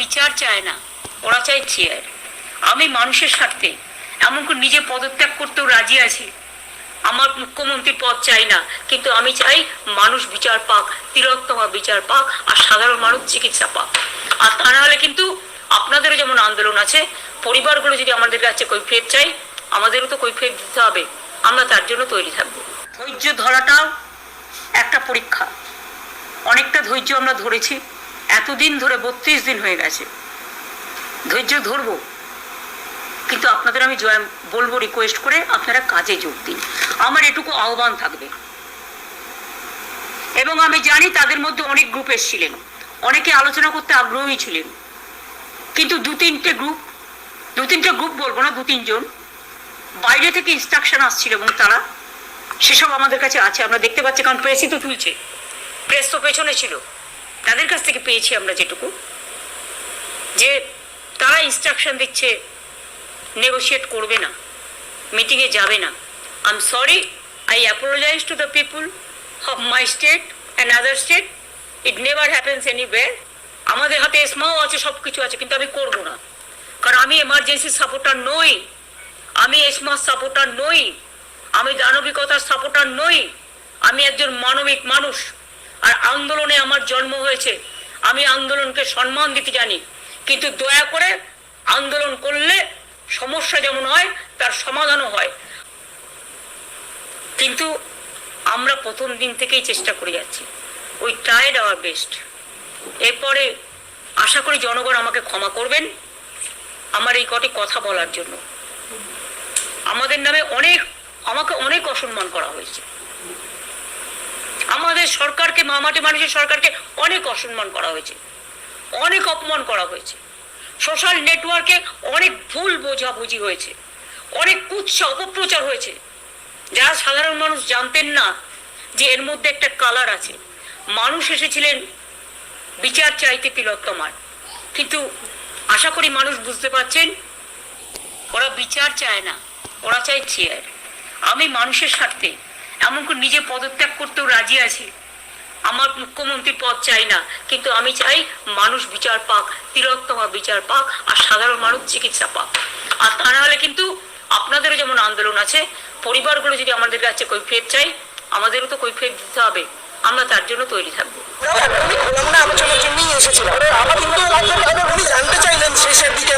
বিচার চায় না, ওরা চায় চেয়ার। আমি মানুষের স্বার্থে এমনকি নিজে পদত্যাগ করতেও রাজি আছি। আমার মুখ্যমন্ত্রীর পদ চাই না, কিন্তু আমি চাই মানুষ বিচার পাক, তিলোত্তমা বিচার পাক, আর সাধারণ মানুষ চিকিৎসা পাক। আর তা না হলে কিন্তু আপনাদেরও যেমন আন্দোলন আছে, পরিবারগুলো যদি আমাদের কাছে কৈফিয়ত চাই আমাদেরও তো কৈফিয়ত দিতে হবে। আমরা তার জন্য তৈরি থাকব। ধৈর্য ধরাটাও একটা পরীক্ষা। অনেকটা ধৈর্য আমরা ধরেছি। এতদিন ধরে বত্রিশ দিন হয়ে গেছে। ধৈর্য ধরবো। কিন্তু আপনাদের আমি জয়, বলব রিকোয়েস্ট করে আপনারা কাজে যোগ দিন। আমার এটুকু আহ্বান থাকবে। এবং আমি জানি তাদের মধ্যে অনেক গ্রুপ এসেছিলেন। অনেকে আলোচনা করতে আগ্রহী ছিলেন। কিন্তু দু তিনটে গ্রুপ দু তিনটে গ্রুপ বলব না, দু তিনজন। বাইরে থেকে ইনস্ট্রাকশন আসছিল এবং তারা সেসব আমাদের কাছে আছে। আমরা দেখতে পাচ্ছি, কারণ প্রেসই তো তুলছে। প্রেস তো পেছনে ছিল। তাদের কাছ থেকে পেয়েছি আমরা যেটুকু। যে তারা ইনস্ট্রাকশন দিচ্ছে নেগোশিয়েট করবে না মিটিংয়ে যাবে না। I am sorry I apologize to the people of my state and other state it never happens anywhere আমাদের হাতে এসমাও আছে সব কিছু আছে, কিন্তু আমি করব না। কারণ আমি এমার্জেন্সি সাপোর্টার নই। আমি এসমার সাপোর্টার নই। আমি দানবিকতার সাপোর্টার নই। আমি একজন মানবিক মানুষ। আর আন্দোলনে আমার জন্ম হয়েছে। আমি আন্দোলনকে সম্মান দিতে জানি। কিন্তু দয়া করে আন্দোলন করলে সমস্যা যেমন হয়, তার সমাধানও হয়। কিন্তু আমরা প্রথম দিন থেকেই চেষ্টা করে যাচ্ছি। ওই ট্রাইড আওয়ার বেস্ট এরপরে আশা করি জনগণ আমাকে ক্ষমা করবেন আমার এই কটি কথা বলার জন্য। আমাদের নামে অনেক, আমাকে অনেক অসম্মান করা হয়েছে। আমাদের সরকারকে, মামাটি মানুষের সরকারকে অনেক অসম্মান করা হয়েছে। অনেক অপমান করা হয়েছে। সোশ্যাল নেটওয়ার্কে অনেক ভুল বোঝাবুঝি হয়েছে। অনেক কুৎসা, অপপ্রচার হয়েছে। যারা সাধারণ মানুষ জানতেন না যে এর মধ্যে একটা কালার আছে। মানুষ এসেছিলেন বিচার চাইতে তিলোত্তমার। কিন্তু আশা করি মানুষ বুঝতে পারছেন, ওরা বিচার চায় না, ওরা চায় চেয়ার আমি মানুষের স্বার্থে এমনকি নিজে পদত্যাগ করতেও রাজি আছি। আমার মুখ্যমন্ত্রীর পদ চাই না, কিন্তু আমি চাই মানুষ বিচার পাক, তিলোত্তমা বিচার পাক, আর সাধারণ মানুষ চিকিৎসা পাক। আর তা না হলে কিন্তু আপনাদেরও যেমন আন্দোলন আছে, পরিবারগুলো যদি আমাদের কাছে কৈফিয়ত চাই, আমাদেরও তো কৈফিয়ত দিতে হবে। আমরা তার জন্য তৈরি থাকব। জানতে চাইলেন শেষের দিকে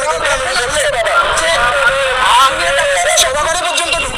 আমি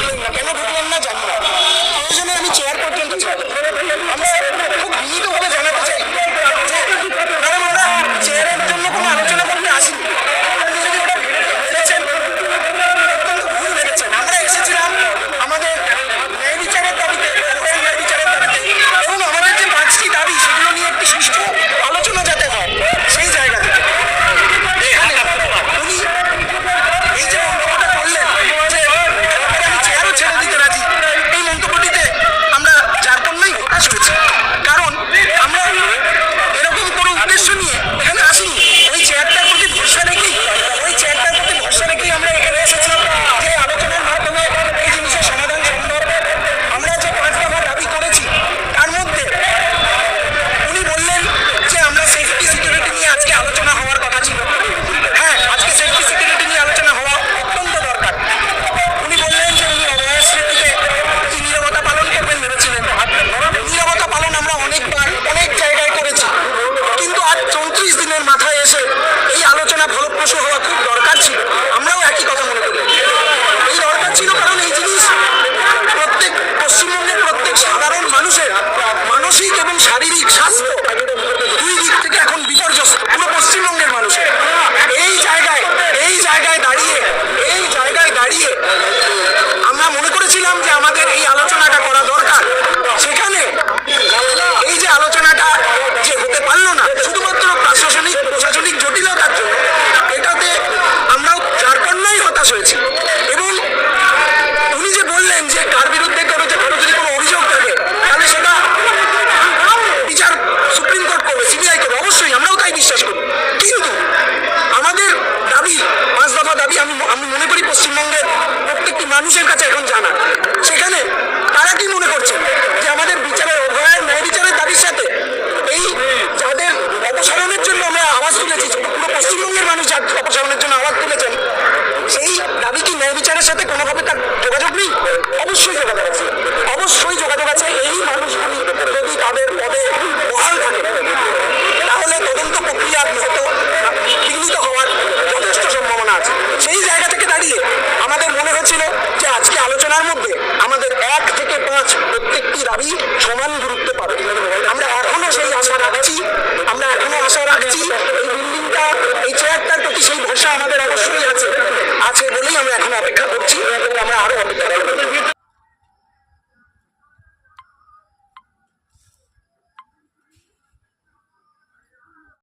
ফলপ্রসূ হওয়া খুব দরকার ছিল। আমরাও একই কথা মনে করি। এই দরকার ছিল কারণ এই জিনিস প্রত্যেক পশ্চিমবঙ্গের প্রত্যেক সাধারণ মানুষের মানসিক এবং শারীরিক স্বাস্থ্য দুই দিক থেকে এখন বিপর্যস্ত। পুরো পশ্চিমবঙ্গের মানুষের এই জায়গায় এই জায়গায় দাঁড়িয়ে এই জায়গায় দাঁড়িয়ে আমরা মনে করেছিলাম যে আমাদের এই আলোচনাটা করা দরকার সেখানে এই যে আলোচনাটা যে হতে পারল না শুধুমাত্র প্রশাসনিক প্রশাসনিক জটিলতার জন্য এটাতে আমরাও ঝাড়খণ্ডই হতাশ হয়েছি এবং উনি যে বললেন যে কার বিরুদ্ধে কারও যে কারও যদি কোনো অভিযোগ থাকে তাহলে সেটা বিচার সুপ্রিম কোর্ট করবে সিবিআই করবে অবশ্যই আমরাও তাই বিশ্বাস করি কিন্তু আমাদের দাবি পাঁচ দফা দাবি আমি আমি মনে করি পশ্চিমবঙ্গের প্রত্যেকটি মানুষের কাছে এখন জানা। সেখানে তারা কি মনে করছে? যে আমাদের বিচারের অভয়ের ন্যায় বিচারের দাবির সাথে এই যাদের অপসারণের জন্য আমরা আওয়াজ তুলেছি পুরো পশ্চিমবঙ্গের মানুষ যার অপসারণের জন্য আওয়াজ তুলেছেন, সেই দাবি কি ন্যায় বিচারের সাথে কোনোভাবে তার যোগাযোগ নেই? অবশ্যই যোগাযোগ আছে। অবশ্যই যোগাযোগ আছে। এই মানুষগুলি যদি তাদের পদে পাঁচ প্রত্যেকটি দাবি সমান গুরুত্ব পাবে। আমরা এখনও সেই আশা রাখছি, আমরা এখনও আশা রাখছি, এই বিল্ডিংটা এই চেয়ারটার প্রতি সেই ভরসা আমাদের অবশ্যই আছে।